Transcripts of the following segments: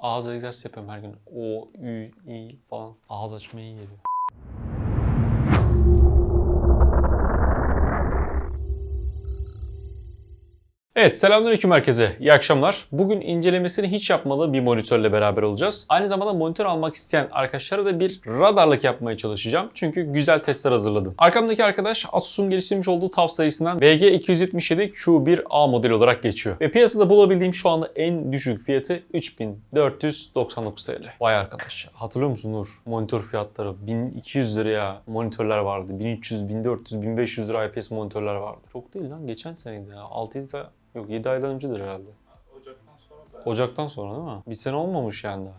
Ağız egzersizi yapıyorum her gün. O, Ü, İ falan. Ağız açmaya iyi geliyor. Evet selamünaleyküm herkese. İyi akşamlar. Bugün incelemesini hiç yapmadığı bir monitörle beraber olacağız. Aynı zamanda monitör almak isteyen arkadaşlara da bir radarlık yapmaya çalışacağım. Çünkü güzel testler hazırladım. Arkamdaki arkadaş Asus'un geliştirmiş olduğu TUF serisinden VG277 Q1A modeli olarak geçiyor. Ve piyasada bulabildiğim şu anda en düşük fiyatı 3499 TL. Vay arkadaş. Hatırlıyor musun Nur? Monitör fiyatları 1200 liraya monitörler vardı. 1300, 1400, 1500 lira IPS monitörler vardı. Çok değil lan. Geçen seneydi ya. 6-7 ay- Yok 7 aydan öncedir herhalde. Ocaktan sonra da Ocaktan sonra değil mi? Bir sene olmamış yani daha.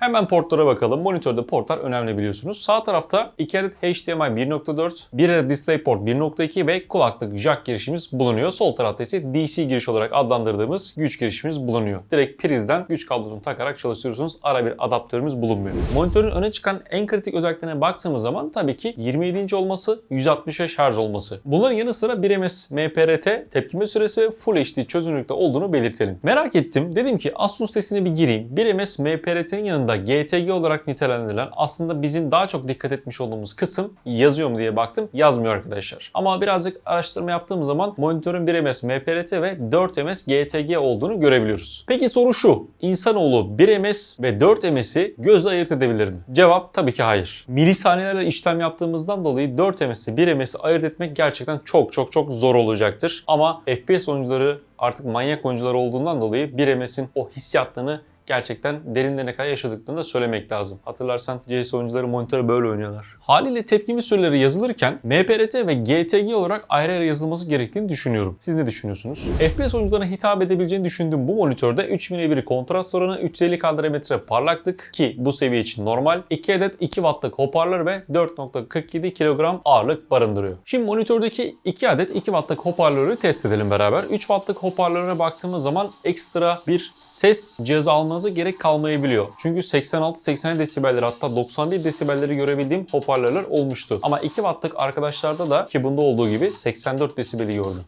Hemen portlara bakalım. Monitörde portlar önemli biliyorsunuz. Sağ tarafta 2 adet HDMI 1.4, 1 adet DisplayPort 1.2 ve kulaklık jack girişimiz bulunuyor. Sol tarafta ise DC giriş olarak adlandırdığımız güç girişimiz bulunuyor. Direkt prizden güç kablosunu takarak çalıştırıyorsunuz. Ara bir adaptörümüz bulunmuyor. Monitörün öne çıkan en kritik özelliklerine baktığımız zaman tabii ki 27 inç olması, 165 Hz olması. Bunların yanı sıra 1 ms MPRT tepkime süresi ve Full HD çözünürlükte olduğunu belirtelim. Merak ettim. Dedim ki Asus sitesine bir gireyim. 1 ms MPRT'nin yanında GTG olarak nitelendirilen aslında bizim daha çok dikkat etmiş olduğumuz kısım yazıyor mu diye baktım. Yazmıyor arkadaşlar. Ama birazcık araştırma yaptığım zaman monitörün 1 ms MPRT ve 4 ms GTG olduğunu görebiliyoruz. Peki soru şu. İnsanoğlu 1 ms ve 4 ms'i gözle ayırt edebilir mi? Cevap tabii ki hayır. Milisaniyelerle işlem yaptığımızdan dolayı 4 ms'i 1 ms'i ayırt etmek gerçekten çok çok çok zor olacaktır. Ama FPS oyuncuları artık manyak oyuncular olduğundan dolayı 1 ms'in o hissiyatlarını gerçekten derinlerine kadar yaşadıklarını da söylemek lazım. Hatırlarsan CS oyuncuları monitörü böyle oynuyorlar. Haliyle tepkimi süreleri yazılırken MPRT ve GTG olarak ayrı ayrı yazılması gerektiğini düşünüyorum. Siz ne düşünüyorsunuz? FPS oyuncularına hitap edebileceğini düşündüğüm bu monitörde 3001 kontrast oranı, 350 kadrometre parlaklık ki bu seviye için normal, 2 adet 2 wattlık hoparlör ve 4.47 kilogram ağırlık barındırıyor. Şimdi monitördeki 2 adet 2 wattlık hoparlörü test edelim beraber. 3 wattlık hoparlöre baktığımız zaman ekstra bir ses cihazı almanıza gerek kalmayabiliyor. Çünkü 86-80 desibelleri hatta 91 desibelleri görebildiğim hoparlörler olmuştu. Ama 2 wattlık arkadaşlarda da ki bunda olduğu gibi 84 desibeli gördüm.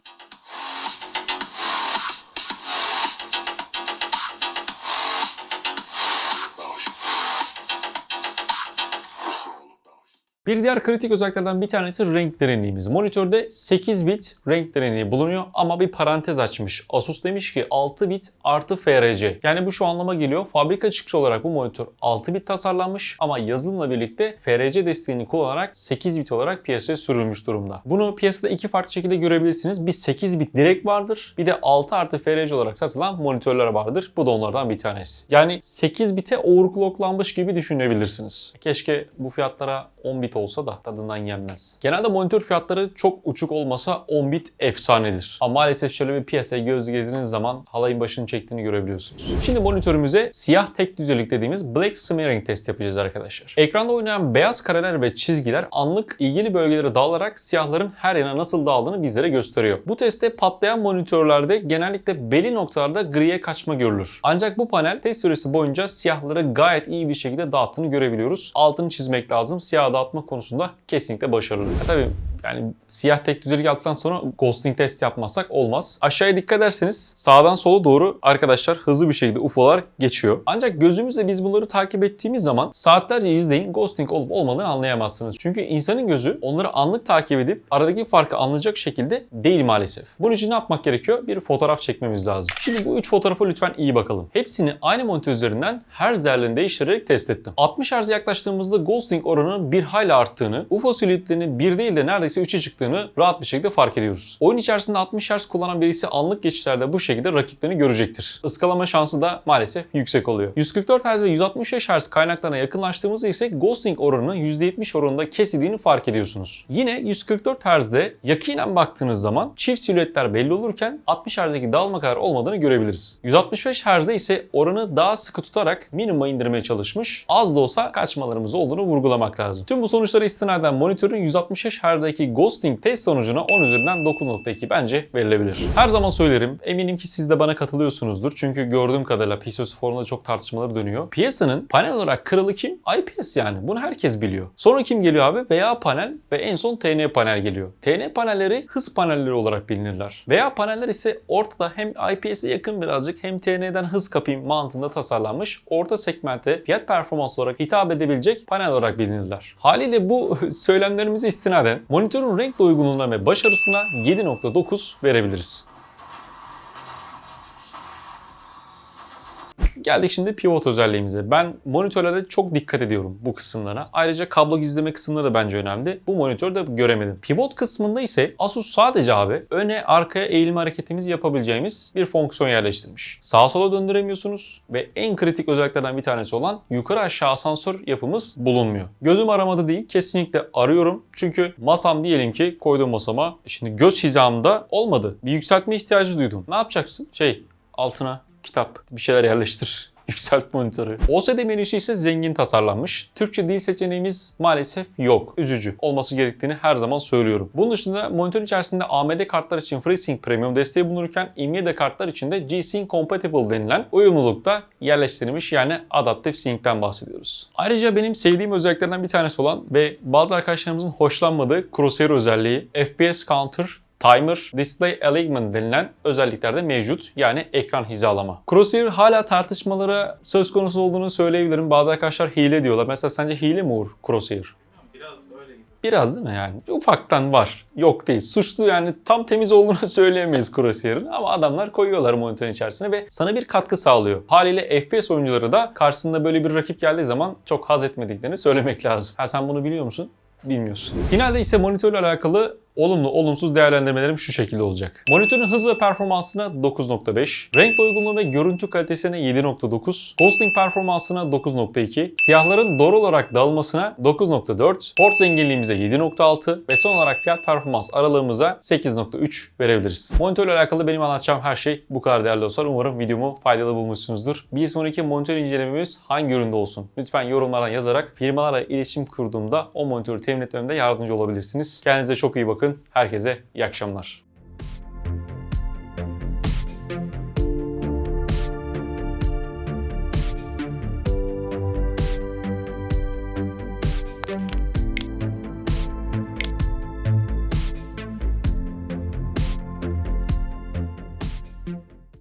Bir diğer kritik özelliklerden bir tanesi renk derinliğimiz. Monitörde 8 bit renk derinliği bulunuyor ama bir parantez açmış. Asus demiş ki 6 bit artı FRC. Yani bu şu anlama geliyor. Fabrika çıkışı olarak bu monitör 6 bit tasarlanmış ama yazılımla birlikte FRC desteğini kullanarak 8 bit olarak piyasaya sürülmüş durumda. Bunu piyasada iki farklı şekilde görebilirsiniz. Bir 8 bit direkt vardır. Bir de 6 artı FRC olarak satılan monitörler vardır. Bu da onlardan bir tanesi. Yani 8 bite overclocklanmış gibi düşünebilirsiniz. Keşke bu fiyatlara 10 bit olsa da tadından yenmez. Genelde monitör fiyatları çok uçuk olmasa 10 bit efsanedir. Ama maalesef şöyle bir piyasaya göz gezdiğiniz zaman halayın başını çektiğini görebiliyorsunuz. Şimdi monitörümüze siyah tek düzelik dediğimiz black smearing test yapacağız arkadaşlar. Ekranda oynayan beyaz kareler ve çizgiler anlık ilgili bölgelere dağılarak siyahların her yana nasıl dağıldığını bizlere gösteriyor. Bu testte patlayan monitörlerde genellikle belli noktalarda griye kaçma görülür. Ancak bu panel test süresi boyunca siyahları gayet iyi bir şekilde dağıttığını görebiliyoruz. Altını çizmek lazım. Siyah dağıtma konusunda kesinlikle başarılı. Tabii yani siyah tek düzelik yaptıktan sonra ghosting test yapmazsak olmaz. Aşağıya dikkat ederseniz sağdan sola doğru arkadaşlar hızlı bir şekilde UFO'lar geçiyor. Ancak gözümüzle biz bunları takip ettiğimiz zaman saatlerce izleyin ghosting olup olmadığını anlayamazsınız. Çünkü insanın gözü onları anlık takip edip aradaki farkı anlayacak şekilde değil maalesef. Bunun için ne yapmak gerekiyor? Bir fotoğraf çekmemiz lazım. Şimdi bu üç fotoğrafı lütfen iyi bakalım. Hepsini aynı monitör üzerinden her değerlerini değiştirerek test ettim. 60 Hz'e yaklaştığımızda ghosting oranının bir hayli arttığını, UFO silüetlerinin bir değil de neredeyse 3'e çıktığını rahat bir şekilde fark ediyoruz. Oyun içerisinde 60 Hz kullanan birisi anlık geçişlerde bu şekilde rakiplerini görecektir. Iskalama şansı da maalesef yüksek oluyor. 144 Hz ve 165 Hz kaynaklarına yakınlaştığımızda ise ghosting oranının %70 oranında kesildiğini fark ediyorsunuz. Yine 144 Hz'de yakinen baktığınız zaman çift silüetler belli olurken 60 Hz'deki dağılma kadar olmadığını görebiliriz. 165 Hz'de ise oranı daha sıkı tutarak minimuma indirmeye çalışmış. Az da olsa kaçmalarımız olduğunu vurgulamak lazım. Tüm bu sonuçlara istinaden monitörün 165 Hz'deki monitörümdeki ghosting test sonucuna 10 üzerinden 9.2 bence verilebilir. Her zaman söylerim. Eminim ki siz de bana katılıyorsunuzdur. Çünkü gördüğüm kadarıyla PCOS forumunda çok tartışmaları dönüyor. Piyasanın panel olarak kralı kim? IPS yani. Bunu herkes biliyor. Sonra kim geliyor abi? VA panel ve en son TN panel geliyor. TN panelleri hız panelleri olarak bilinirler. VA paneller ise ortada hem IPS'e yakın birazcık hem TN'den hız kapayım mantığında tasarlanmış orta segmente fiyat performans olarak hitap edebilecek panel olarak bilinirler. Haliyle bu söylemlerimize istinaden monitörün renk doygunluğuna ve başarısına 7.9 verebiliriz. Geldik şimdi pivot özelliğimize. Ben monitörlerde çok dikkat ediyorum bu kısımlara. Ayrıca kablo gizleme kısımları da bence önemli. Bu monitörde göremedim. Pivot kısmında ise Asus sadece abi öne arkaya eğilme hareketimizi yapabileceğimiz bir fonksiyon yerleştirmiş. Sağa sola döndüremiyorsunuz ve en kritik özelliklerden bir tanesi olan yukarı aşağı asansör yapımız bulunmuyor. Gözüm aramadı değil kesinlikle arıyorum. Çünkü masam diyelim ki koyduğum masama şimdi göz hizamda olmadı. Bir yükseltme ihtiyacı duydum. Ne yapacaksın? Şey altına kitap bir şeyler yerleştir. Yükselt monitörü. OSD menüsü ise zengin tasarlanmış. Türkçe dil seçeneğimiz maalesef yok. Üzücü. Olması gerektiğini her zaman söylüyorum. Bunun dışında monitörün içerisinde AMD kartlar için FreeSync Premium desteği bulunurken Nvidia kartlar için de G-Sync Compatible denilen uyumlulukta yerleştirilmiş yani Adaptive Sync'ten bahsediyoruz. Ayrıca benim sevdiğim özelliklerden bir tanesi olan ve bazı arkadaşlarımızın hoşlanmadığı Crosshair özelliği FPS Counter Timer, Display Alignment denilen özellikler de mevcut. Yani ekran hizalama. Crosshair hala tartışmalara söz konusu olduğunu söyleyebilirim. Bazı arkadaşlar hile diyorlar. Mesela sence hile mi Uğur Crosshair? Biraz değil mi yani? Ufaktan var. Yok değil. Suçlu yani tam temiz olduğunu söyleyemeyiz Crosshair'ın ama adamlar koyuyorlar monitörün içerisine ve sana bir katkı sağlıyor. Haliyle FPS oyuncuları da karşısında böyle bir rakip geldiği zaman çok haz etmediklerini söylemek lazım. Ha sen bunu biliyor musun? Bilmiyorsun. Finalde ise monitörle alakalı olumlu olumsuz değerlendirmelerim şu şekilde olacak. Monitörün hız ve performansına 9.5, renk doygunluğu ve görüntü kalitesine 7.9, hosting performansına 9.2, siyahların doğru olarak dağılmasına 9.4, port zenginliğimize 7.6 ve son olarak fiyat performans aralığımıza 8.3 verebiliriz. Monitörle alakalı benim anlatacağım her şey bu kadar değerli dostlar. Umarım videomu faydalı bulmuşsunuzdur. Bir sonraki monitör incelememiz hangi üründe olsun? Lütfen yorumlardan yazarak firmalarla iletişim kurduğumda o monitörü temin etmemde yardımcı olabilirsiniz. Kendinize çok iyi bakın. Herkese iyi akşamlar.